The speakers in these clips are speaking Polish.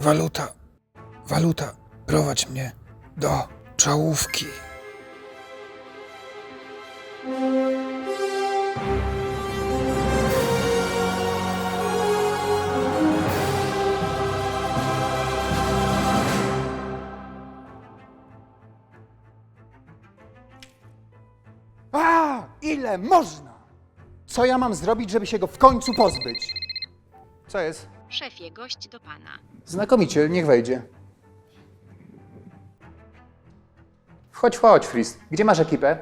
Waluta, waluta, prowadź mnie do czołówki. A, ile można? Co ja mam zrobić, żeby się go w końcu pozbyć? Co jest? Szefie, gość do pana. Znakomicie, niech wejdzie. Wchodź, wchodź, Fris. Gdzie masz ekipę?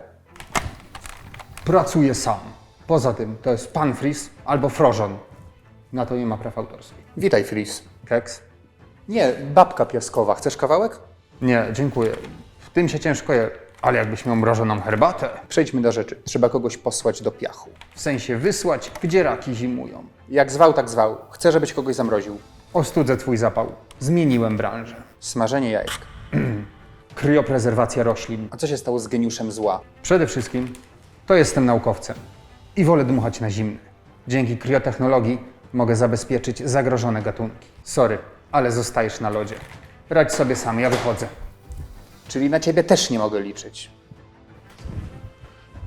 Pracuję sam. Poza tym, to jest pan Fris albo Frożon. Na to nie ma praw autorskich. Witaj, Fris. Keks? Nie, babka piaskowa. Chcesz kawałek? Nie, dziękuję. W tym się ciężko je, ale jakbyś miał mrożoną herbatę. Przejdźmy do rzeczy. Trzeba kogoś posłać do piachu. W sensie wysłać, gdzie raki zimują. Jak zwał, tak zwał. Chcę, żebyś kogoś zamroził. Ostudzę twój zapał. Zmieniłem branżę. Smażenie jajek. Kryoprezerwacja roślin. A co się stało z geniuszem zła? Przede wszystkim to jestem naukowcem i wolę dmuchać na zimny. Dzięki kriotechnologii mogę zabezpieczyć zagrożone gatunki. Sorry, ale zostajesz na lodzie. Radź sobie sam, ja wychodzę. Czyli na ciebie też nie mogę liczyć.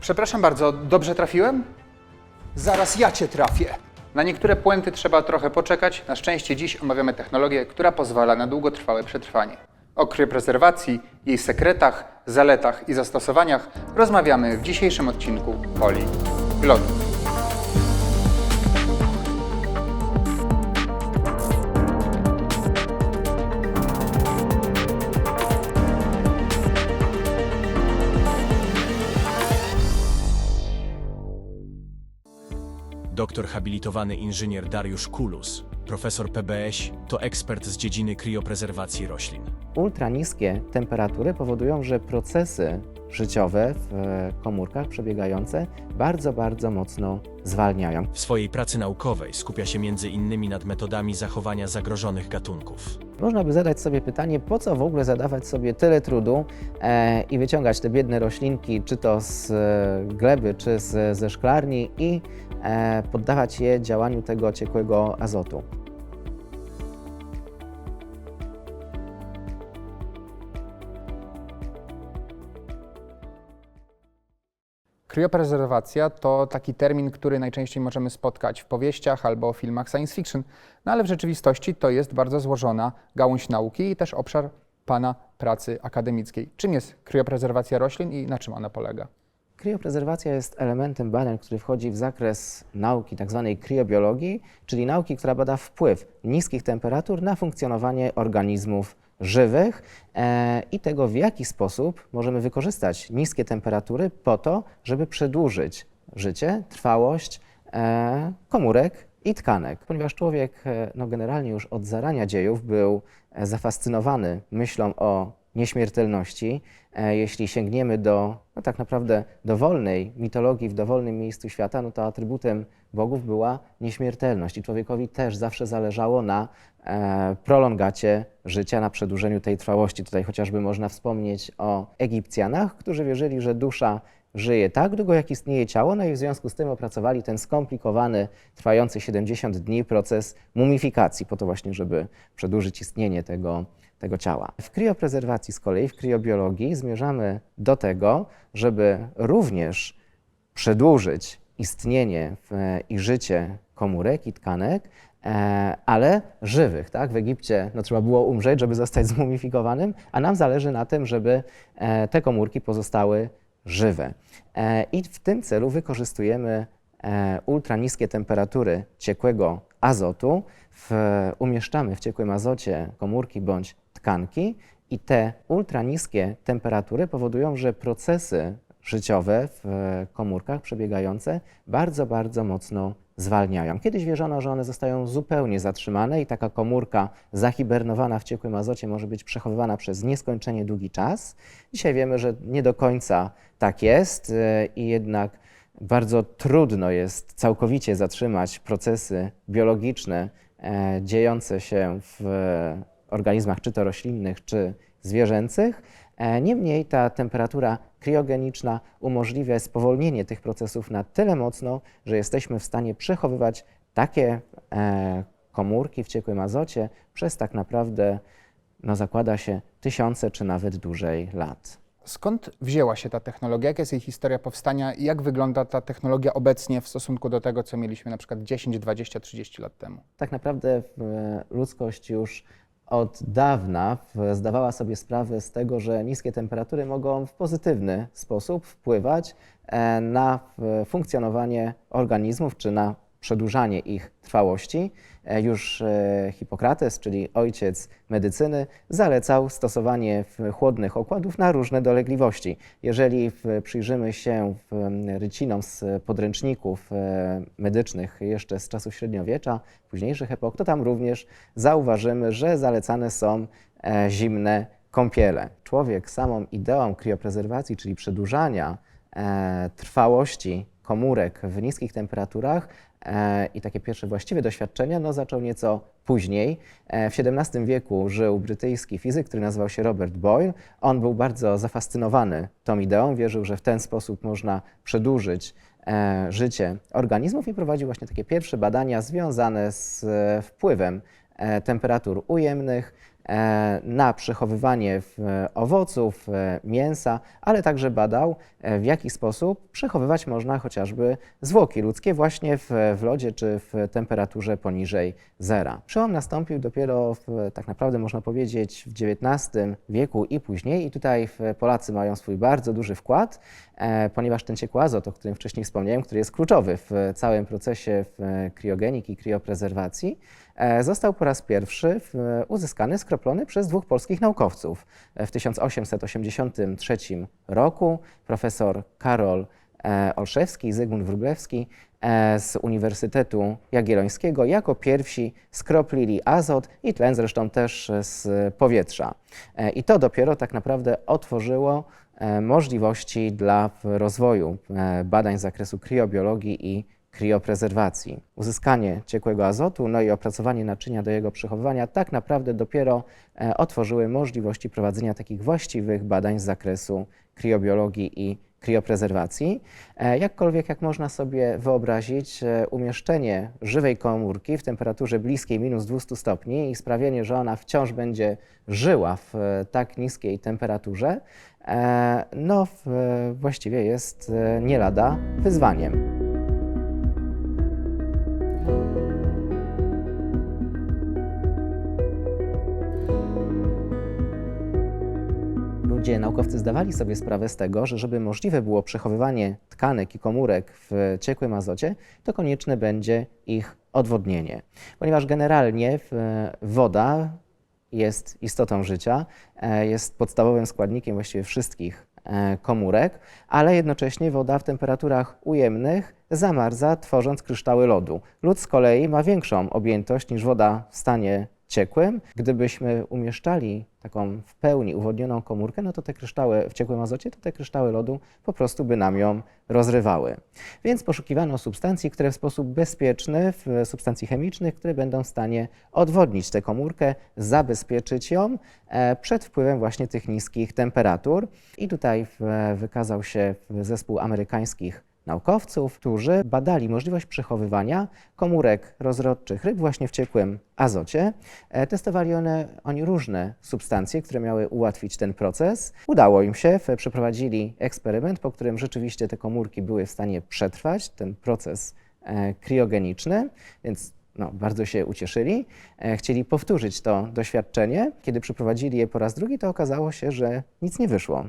Przepraszam bardzo, dobrze trafiłem? Zaraz ja cię trafię. Na niektóre puenty trzeba trochę poczekać. Na szczęście dziś omawiamy technologię, która pozwala na długotrwałe przetrwanie. O kryoprezerwacji, jej sekretach, zaletach i zastosowaniach rozmawiamy w dzisiejszym odcinku Poli Glonów. Doktor habilitowany inżynier Dariusz Kulus, profesor PBS, to ekspert z dziedziny krioprezerwacji roślin. Ultraniskie temperatury powodują, że procesy życiowe w komórkach przebiegające bardzo, bardzo mocno zwalniają. W swojej pracy naukowej skupia się między innymi nad metodami zachowania zagrożonych gatunków. Można by zadać sobie pytanie, po co w ogóle zadawać sobie tyle trudu e, i wyciągać te biedne roślinki, czy to z e, gleby, czy z, ze szklarni i poddawać je działaniu tego ciekłego azotu. Kryoprezerwacja to taki termin, który najczęściej możemy spotkać w powieściach albo filmach science fiction, no ale w rzeczywistości to jest bardzo złożona gałąź nauki i też obszar Pana pracy akademickiej. Czym jest kryoprezerwacja roślin i na czym ona polega? Krioprezerwacja jest elementem badań, który wchodzi w zakres nauki tzw. kriobiologii, czyli nauki, która bada wpływ niskich temperatur na funkcjonowanie organizmów żywych e, i tego, w jaki sposób możemy wykorzystać niskie temperatury po to, żeby przedłużyć życie, trwałość e, komórek i tkanek. Ponieważ człowiek e, no, generalnie już od zarania dziejów był e, zafascynowany myślą o nieśmiertelności, e, jeśli sięgniemy do no, tak naprawdę dowolnej mitologii w dowolnym miejscu świata, no to atrybutem bogów była nieśmiertelność i człowiekowi też zawsze zależało na e, prolongacie życia, na przedłużeniu tej trwałości. Tutaj chociażby można wspomnieć o Egipcjanach, którzy wierzyli, że dusza żyje tak długo, jak istnieje ciało, no i w związku z tym opracowali ten skomplikowany, trwający 70 dni proces mumifikacji, po to właśnie, żeby przedłużyć istnienie tego, tego ciała. W krioprezerwacji z kolei, w kriobiologii zmierzamy do tego, żeby również przedłużyć istnienie i życie komórek i tkanek, e, ale żywych. Tak? W Egipcie no, trzeba było umrzeć, żeby zostać zmumifikowanym, a nam zależy na tym, żeby e, te komórki pozostały żywe. E, I w tym celu wykorzystujemy ultraniskie temperatury ciekłego azotu. W, umieszczamy w ciekłym azocie komórki bądź tkanki i te ultraniskie temperatury powodują, że procesy życiowe w e, komórkach przebiegające bardzo, bardzo mocno zwalniają. Kiedyś wierzono, że one zostają zupełnie zatrzymane i taka komórka zahibernowana w ciekłym azocie może być przechowywana przez nieskończenie długi czas. Dzisiaj wiemy, że nie do końca tak jest e, i jednak bardzo trudno jest całkowicie zatrzymać procesy biologiczne e, dziejące się w organizmach czy to roślinnych, czy zwierzęcych. E, Niemniej ta temperatura kriogeniczna umożliwia spowolnienie tych procesów na tyle mocno, że jesteśmy w stanie przechowywać takie e, komórki w ciekłym azocie przez tak naprawdę, no zakłada się, tysiące czy nawet dłużej lat. Skąd wzięła się ta technologia? Jaka jest jej historia powstania i jak wygląda ta technologia obecnie w stosunku do tego, co mieliśmy na przykład 10, 20, 30 lat temu? Tak naprawdę e, ludzkość już od dawna zdawała sobie sprawę z tego, że niskie temperatury mogą w pozytywny sposób wpływać e, na funkcjonowanie organizmów czy na przedłużanie ich trwałości. E, Już e, Hipokrates, czyli ojciec medycyny, zalecał stosowanie chłodnych okładów na różne dolegliwości. Jeżeli przyjrzymy się rycinom z podręczników e, medycznych jeszcze z czasów średniowiecza, późniejszych epok, to tam również zauważymy, że zalecane są zimne kąpiele. Człowiek samą ideą krioprezerwacji, czyli przedłużania trwałości komórek w niskich temperaturach e, i takie pierwsze właściwe doświadczenia no, zaczął nieco później. E, w XVII wieku żył brytyjski fizyk, który nazywał się Robert Boyle. On był bardzo zafascynowany tą ideą, wierzył, że w ten sposób można przedłużyć e, życie organizmów i prowadził właśnie takie pierwsze badania związane z e, wpływem e, temperatur ujemnych na przechowywanie w- owoców, e, mięsa, ale także badał, e, w jaki sposób przechowywać można chociażby zwłoki ludzkie właśnie w, w lodzie czy w temperaturze poniżej zera. Przełom nastąpił dopiero w, tak naprawdę można powiedzieć w XIX wieku i później i tutaj Polacy mają swój bardzo duży wkład, e, ponieważ ten ciekły azot, o którym wcześniej wspomniałem, który jest kluczowy w całym procesie w kriogeniki, krioprezerwacji, e, został po raz pierwszy uzyskany, skroplony przez dwóch polskich naukowców. E, W 1883 roku profesor Karol e, Olszewski i Zygmunt Wróblewski e, z Uniwersytetu Jagiellońskiego jako pierwsi skroplili azot i tlen zresztą też z powietrza. E, I to dopiero tak naprawdę otworzyło e, możliwości dla rozwoju e, badań z zakresu kriobiologii i krioprezerwacji. Uzyskanie ciekłego azotu, no i opracowanie naczynia do jego przechowywania tak naprawdę dopiero e, otworzyły możliwości prowadzenia takich właściwych badań z zakresu kriobiologii i krioprezerwacji. E, Jakkolwiek, jak można sobie wyobrazić, e, umieszczenie żywej komórki w temperaturze bliskiej minus 200 stopni i sprawienie, że ona wciąż będzie żyła w tak niskiej temperaturze, no właściwie jest nie lada wyzwaniem. Naukowcy zdawali sobie sprawę z tego, że żeby możliwe było przechowywanie tkanek i komórek w ciekłym azocie, to konieczne będzie ich odwodnienie. Ponieważ generalnie w- woda jest istotą życia, e, jest podstawowym składnikiem właściwie wszystkich e, komórek, ale jednocześnie woda w temperaturach ujemnych zamarza, tworząc kryształy lodu. Lód z kolei ma większą objętość niż woda w stanie ciekłym. Gdybyśmy umieszczali taką w pełni uwodnioną komórkę, no to te kryształy w ciekłym azocie, to te kryształy lodu po prostu by nam ją rozrywały. Więc poszukiwano substancji, które w sposób bezpieczny, w substancji chemicznych, które będą w stanie odwodnić tę komórkę, zabezpieczyć ją e, przed wpływem właśnie tych niskich temperatur. I tutaj wykazał się zespół amerykańskich naukowców, którzy badali możliwość przechowywania komórek rozrodczych ryb właśnie w ciekłym azocie. E, Testowali one, oni różne substancje, które miały ułatwić ten proces. Udało im się, przeprowadzili eksperyment, po którym rzeczywiście te komórki były w stanie przetrwać ten proces e, kriogeniczny, więc no, bardzo się ucieszyli. E, Chcieli powtórzyć to doświadczenie. Kiedy przeprowadzili je po raz drugi, to okazało się, że nic nie wyszło.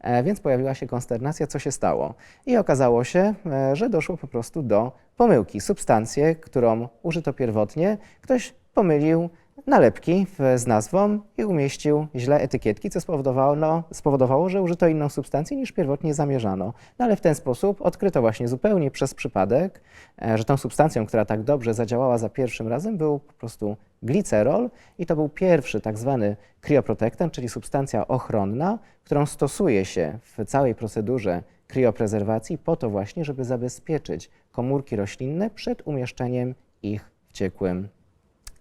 E, Więc pojawiła się konsternacja, co się stało. I okazało się, e, że doszło po prostu do pomyłki. Substancję, którą użyto pierwotnie, ktoś pomylił nalepki z nazwą i umieścił źle etykietki, co spowodowało, no, spowodowało, że użyto inną substancję niż pierwotnie zamierzano. No ale w ten sposób odkryto właśnie zupełnie przez przypadek, e, że tą substancją, która tak dobrze zadziałała za pierwszym razem, był po prostu glicerol i to był pierwszy tak zwany krioprotektant, czyli substancja ochronna, którą stosuje się w całej procedurze krioprezerwacji po to właśnie, żeby zabezpieczyć komórki roślinne przed umieszczeniem ich w ciekłym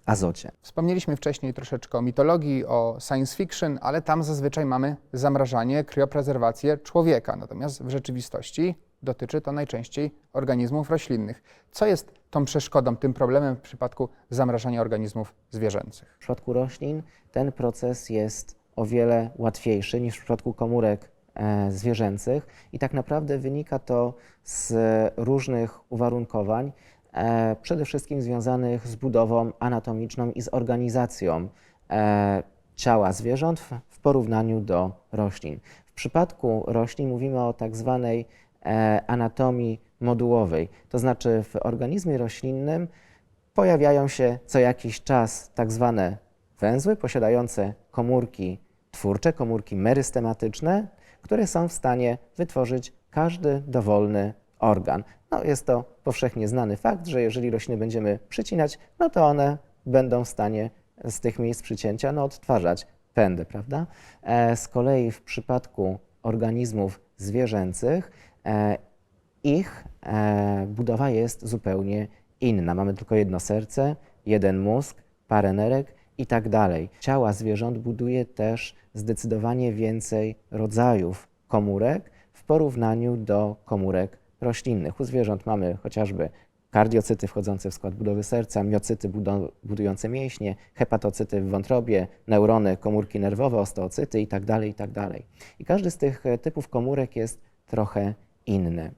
azocie. Wspomnieliśmy wcześniej troszeczkę o mitologii, o science fiction, ale tam zazwyczaj mamy zamrażanie, krioprezerwację człowieka. Natomiast w rzeczywistości dotyczy to najczęściej organizmów roślinnych. Co jest tą przeszkodą, tym problemem w przypadku zamrażania organizmów zwierzęcych? W przypadku roślin ten proces jest o wiele łatwiejszy niż w przypadku komórek e, zwierzęcych i tak naprawdę wynika to z różnych uwarunkowań, przede wszystkim związanych z budową anatomiczną i z organizacją e, ciała zwierząt w, w porównaniu do roślin. W przypadku roślin mówimy o tak zwanej e, anatomii modułowej, to znaczy w organizmie roślinnym pojawiają się co jakiś czas tak zwane węzły posiadające komórki twórcze, komórki merystematyczne, które są w stanie wytworzyć każdy dowolny organ. No, jest to powszechnie znany fakt, że jeżeli rośliny będziemy przycinać, no to one będą w stanie z tych miejsc przycięcia no, odtwarzać pędy, prawda? E, z kolei w przypadku organizmów zwierzęcych e, ich e, budowa jest zupełnie inna. Mamy tylko jedno serce, jeden mózg, parę nerek i tak dalej. Ciała zwierząt buduje też zdecydowanie więcej rodzajów komórek w porównaniu do komórek roślinnych. U zwierząt mamy chociażby kardiocyty wchodzące w skład budowy serca, miocyty budujące mięśnie, hepatocyty w wątrobie, neurony, komórki nerwowe, osteocyty itd. itd. I każdy z tych e, typów komórek jest trochę inny.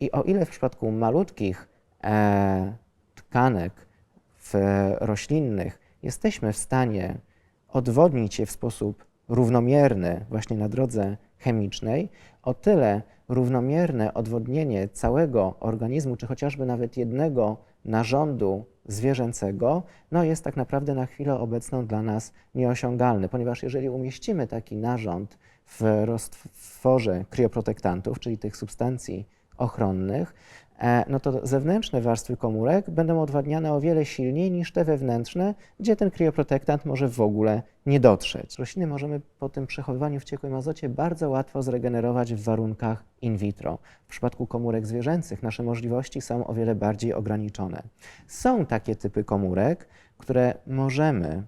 I o ile w przypadku malutkich e, tkanek w roślinnych jesteśmy w stanie odwodnić je w sposób równomierny właśnie na drodze chemicznej, o tyle równomierne odwodnienie całego organizmu, czy chociażby nawet jednego narządu zwierzęcego, no jest tak naprawdę na chwilę obecną dla nas nieosiągalne, ponieważ jeżeli umieścimy taki narząd w roztworze krioprotektantów, czyli tych substancji ochronnych, no to zewnętrzne warstwy komórek będą odwadniane o wiele silniej niż te wewnętrzne, gdzie ten krioprotektant może w ogóle nie dotrzeć. Rośliny możemy po tym przechowywaniu w ciekłym azocie bardzo łatwo zregenerować w warunkach in vitro. W przypadku komórek zwierzęcych nasze możliwości są o wiele bardziej ograniczone. Są takie typy komórek, które możemy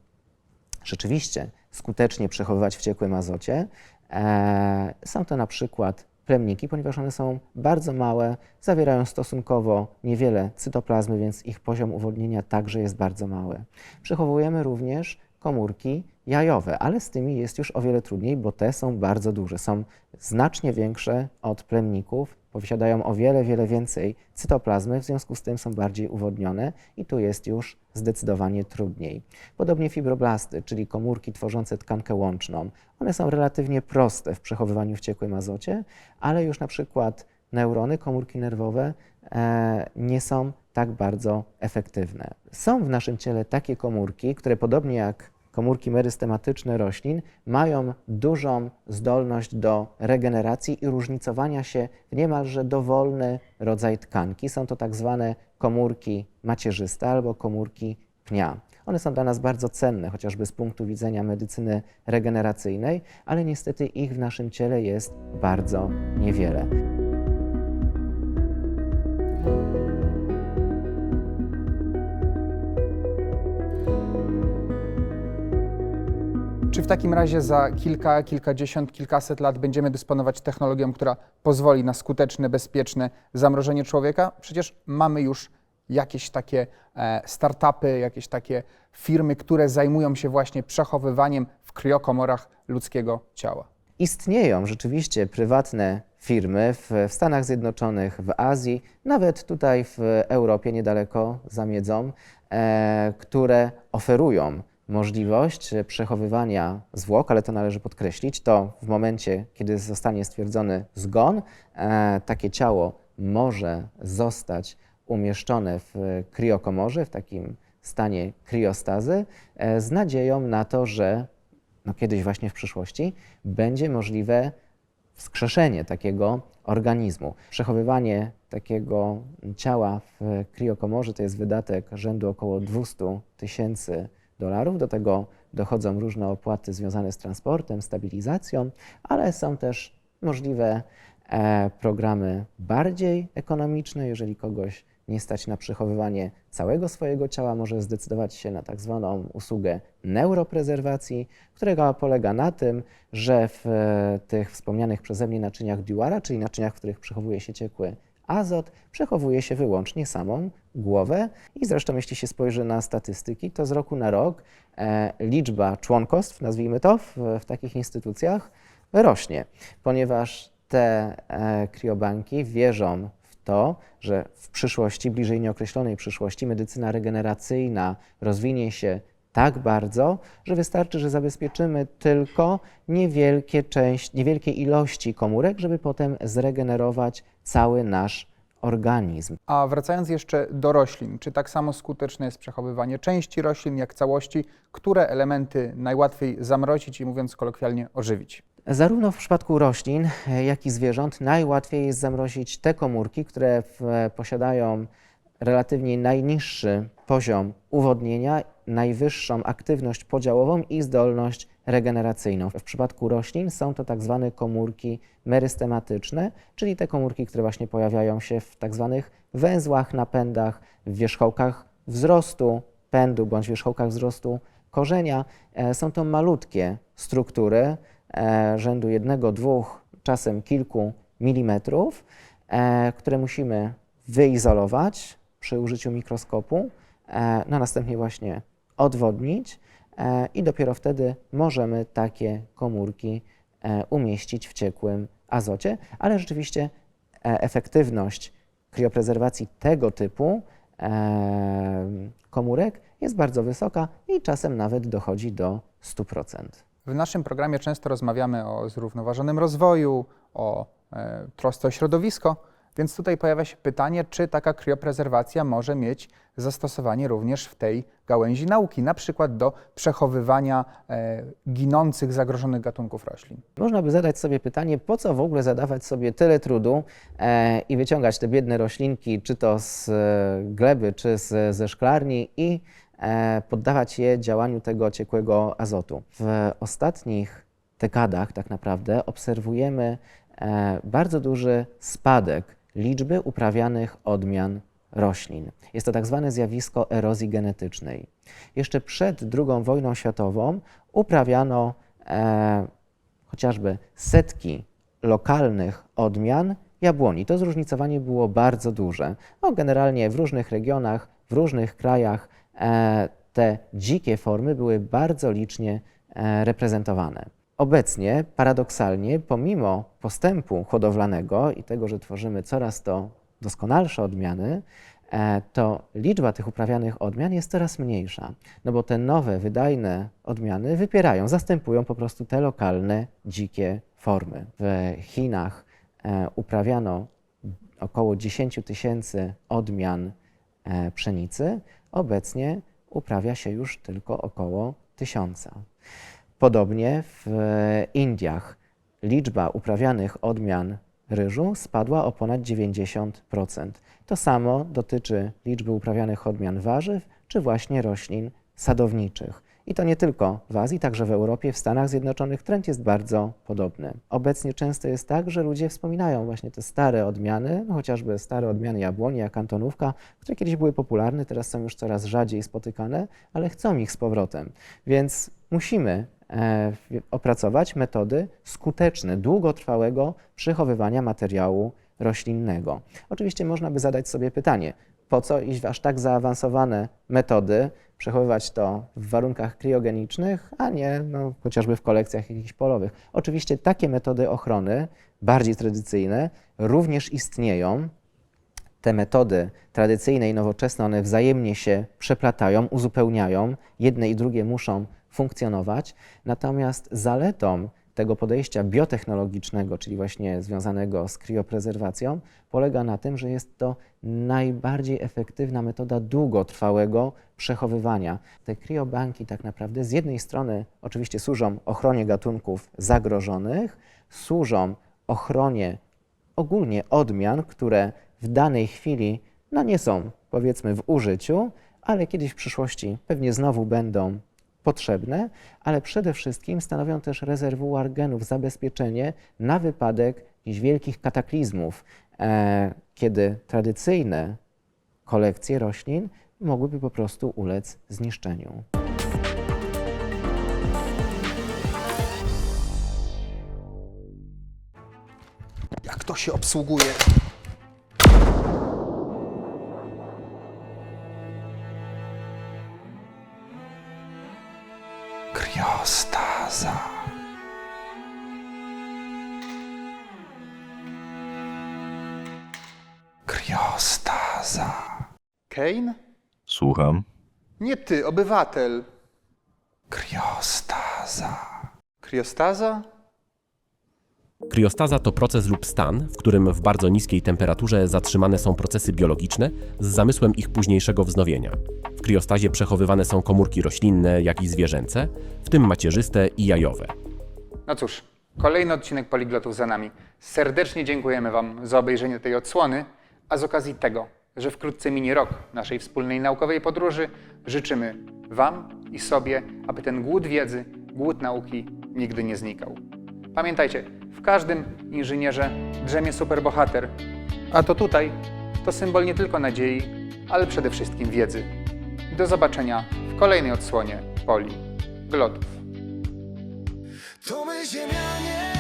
rzeczywiście skutecznie przechowywać w ciekłym azocie. E, Są to na przykład plemniki, ponieważ one są bardzo małe, zawierają stosunkowo niewiele cytoplazmy, więc ich poziom uwodnienia także jest bardzo mały. Przechowujemy również komórki jajowe, ale z tymi jest już o wiele trudniej, bo te są bardzo duże, są znacznie większe od plemników, posiadają o wiele, wiele więcej cytoplazmy, w związku z tym są bardziej uwodnione i tu jest już zdecydowanie trudniej. Podobnie fibroblasty, czyli komórki tworzące tkankę łączną. One są relatywnie proste w przechowywaniu w ciekłym azocie, ale już na przykład neurony, komórki nerwowe e, nie są tak bardzo efektywne. Są w naszym ciele takie komórki, które podobnie jak komórki merystematyczne roślin mają dużą zdolność do regeneracji i różnicowania się w niemalże dowolny rodzaj tkanki. Są to tak zwane komórki macierzyste albo komórki pnia. One są dla nas bardzo cenne, chociażby z punktu widzenia medycyny regeneracyjnej, ale niestety ich w naszym ciele jest bardzo niewiele. W takim razie za kilka, kilkadziesiąt, kilkaset lat będziemy dysponować technologią, która pozwoli na skuteczne, bezpieczne zamrożenie człowieka? Przecież mamy już jakieś takie e, startupy, jakieś takie firmy, które zajmują się właśnie przechowywaniem w kriokomorach ludzkiego ciała. Istnieją rzeczywiście prywatne firmy w, Stanach Zjednoczonych, w Azji, nawet tutaj w Europie, niedaleko za miedzą, e, które oferują możliwość przechowywania zwłok, ale to należy podkreślić, to w momencie, kiedy zostanie stwierdzony zgon, e, takie ciało może zostać umieszczone w kriokomorze, w takim stanie kriostazy, e, z nadzieją na to, że no kiedyś właśnie w przyszłości będzie możliwe wskrzeszenie takiego organizmu. Przechowywanie takiego ciała w kriokomorze to jest wydatek rzędu około 200 tysięcy dolarów. Do tego dochodzą różne opłaty związane z transportem, stabilizacją, ale są też możliwe e, programy bardziej ekonomiczne, jeżeli kogoś nie stać na przechowywanie całego swojego ciała, może zdecydować się na tak zwaną usługę neuroprezerwacji, która polega na tym, że w e, tych wspomnianych przeze mnie naczyniach Dewara, czyli naczyniach, w których przechowuje się ciekły azot, przechowuje się wyłącznie samą głowę. I zresztą, jeśli się spojrzy na statystyki, to z roku na rok e, liczba członkostw, nazwijmy to, w, w takich instytucjach rośnie, ponieważ te e, kriobanki wierzą w to, że w przyszłości, bliżej nieokreślonej przyszłości, medycyna regeneracyjna rozwinie się tak bardzo, że wystarczy, że zabezpieczymy tylko niewielkie, część, niewielkie ilości komórek, żeby potem zregenerować cały nasz organizm. A wracając jeszcze do roślin, czy tak samo skuteczne jest przechowywanie części roślin jak całości? Które elementy najłatwiej zamrozić i mówiąc kolokwialnie ożywić? Zarówno w przypadku roślin, jak i zwierząt najłatwiej jest zamrozić te komórki, które w, posiadają relatywnie najniższy poziom uwodnienia, najwyższą aktywność podziałową i zdolność regeneracyjną. W przypadku roślin są to tak zwane komórki merystematyczne, czyli te komórki, które właśnie pojawiają się w tak zwanych węzłach, napędach, w wierzchołkach wzrostu pędu bądź wierzchołkach wzrostu korzenia. E, Są to malutkie struktury e, rzędu jednego, dwóch, czasem kilku milimetrów, e, które musimy wyizolować przy użyciu mikroskopu, no następnie właśnie odwodnić e, i dopiero wtedy możemy takie komórki e, umieścić w ciekłym azocie, ale rzeczywiście e, efektywność krioprezerwacji tego typu e, komórek jest bardzo wysoka i czasem nawet dochodzi do 100%. W naszym programie często rozmawiamy o zrównoważonym rozwoju, o e, trosce o środowisko, więc tutaj pojawia się pytanie, czy taka krioprezerwacja może mieć zastosowanie również w tej gałęzi nauki, na przykład do przechowywania e, ginących, zagrożonych gatunków roślin. Można by zadać sobie pytanie, po co w ogóle zadawać sobie tyle trudu e, i wyciągać te biedne roślinki, czy to z e, gleby, czy z, ze szklarni i e, poddawać je działaniu tego ciekłego azotu. W ostatnich dekadach tak naprawdę obserwujemy e, bardzo duży spadek liczby uprawianych odmian roślin. Jest to tak zwane zjawisko erozji genetycznej. Jeszcze przed II wojną światową uprawiano e, chociażby setki lokalnych odmian jabłoni. To zróżnicowanie było bardzo duże. No, generalnie w różnych regionach, w różnych krajach e, te dzikie formy były bardzo licznie e, reprezentowane. Obecnie, paradoksalnie, pomimo postępu hodowlanego i tego, że tworzymy coraz to doskonalsze odmiany, e, to liczba tych uprawianych odmian jest coraz mniejsza, no bo te nowe, wydajne odmiany wypierają, zastępują po prostu te lokalne, dzikie formy. W Chinach e, uprawiano około 10 tysięcy odmian e, pszenicy, obecnie uprawia się już tylko około tysiąca. Podobnie w Indiach liczba uprawianych odmian ryżu spadła o ponad 90%. To samo dotyczy liczby uprawianych odmian warzyw czy właśnie roślin sadowniczych. I to nie tylko w Azji, także w Europie, w Stanach Zjednoczonych trend jest bardzo podobny. Obecnie często jest tak, że ludzie wspominają właśnie te stare odmiany, no chociażby stare odmiany jabłoni, jak kantonówka, które kiedyś były popularne, teraz są już coraz rzadziej spotykane, ale chcą ich z powrotem. Więc musimy e, opracować metody skuteczne, długotrwałego przechowywania materiału roślinnego. Oczywiście można by zadać sobie pytanie, po co iść w aż tak zaawansowane metody, przechowywać to w warunkach kriogenicznych, a nie no, chociażby w kolekcjach jakichś polowych. Oczywiście takie metody ochrony, bardziej tradycyjne, również istnieją. Te metody tradycyjne i nowoczesne, one wzajemnie się przeplatają, uzupełniają, jedne i drugie muszą funkcjonować. Natomiast zaletą tego podejścia biotechnologicznego, czyli właśnie związanego z krioprezerwacją, polega na tym, że jest to najbardziej efektywna metoda długotrwałego przechowywania. Te kriobanki tak naprawdę z jednej strony oczywiście służą ochronie gatunków zagrożonych, służą ochronie ogólnie odmian, które w danej chwili no nie są powiedzmy w użyciu, ale kiedyś w przyszłości pewnie znowu będą potrzebne, ale przede wszystkim stanowią też rezerwuar genów, zabezpieczenie na wypadek jakichś wielkich kataklizmów, e, kiedy tradycyjne kolekcje roślin mogłyby po prostu ulec zniszczeniu. Jak to się obsługuje? Kriostaza. Kriostaza. Kane? Słucham. Nie ty, obywatel. Kriostaza. Kriostaza? Kriostaza to proces lub stan, w którym w bardzo niskiej temperaturze zatrzymane są procesy biologiczne z zamysłem ich późniejszego wznowienia. W kriostazie przechowywane są komórki roślinne, jak i zwierzęce, w tym macierzyste i jajowe. No cóż, kolejny odcinek Poliglotów za nami. Serdecznie dziękujemy Wam za obejrzenie tej odsłony, a z okazji tego, że wkrótce minie rok naszej wspólnej naukowej podróży, życzymy Wam i sobie, aby ten głód wiedzy, głód nauki nigdy nie znikał. Pamiętajcie, w każdym inżynierze drzemie superbohater, a to tutaj to symbol nie tylko nadziei, ale przede wszystkim wiedzy. Do zobaczenia w kolejnej odsłonie Poli Glotów. To my ziemianie,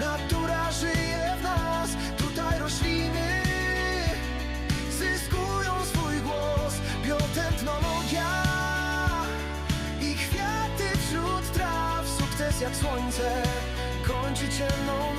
natura żyje w nas, tutaj rośliny zyskują swój głos, biotechnologia i kwiaty wśród traw, sukces jak słońce, attention on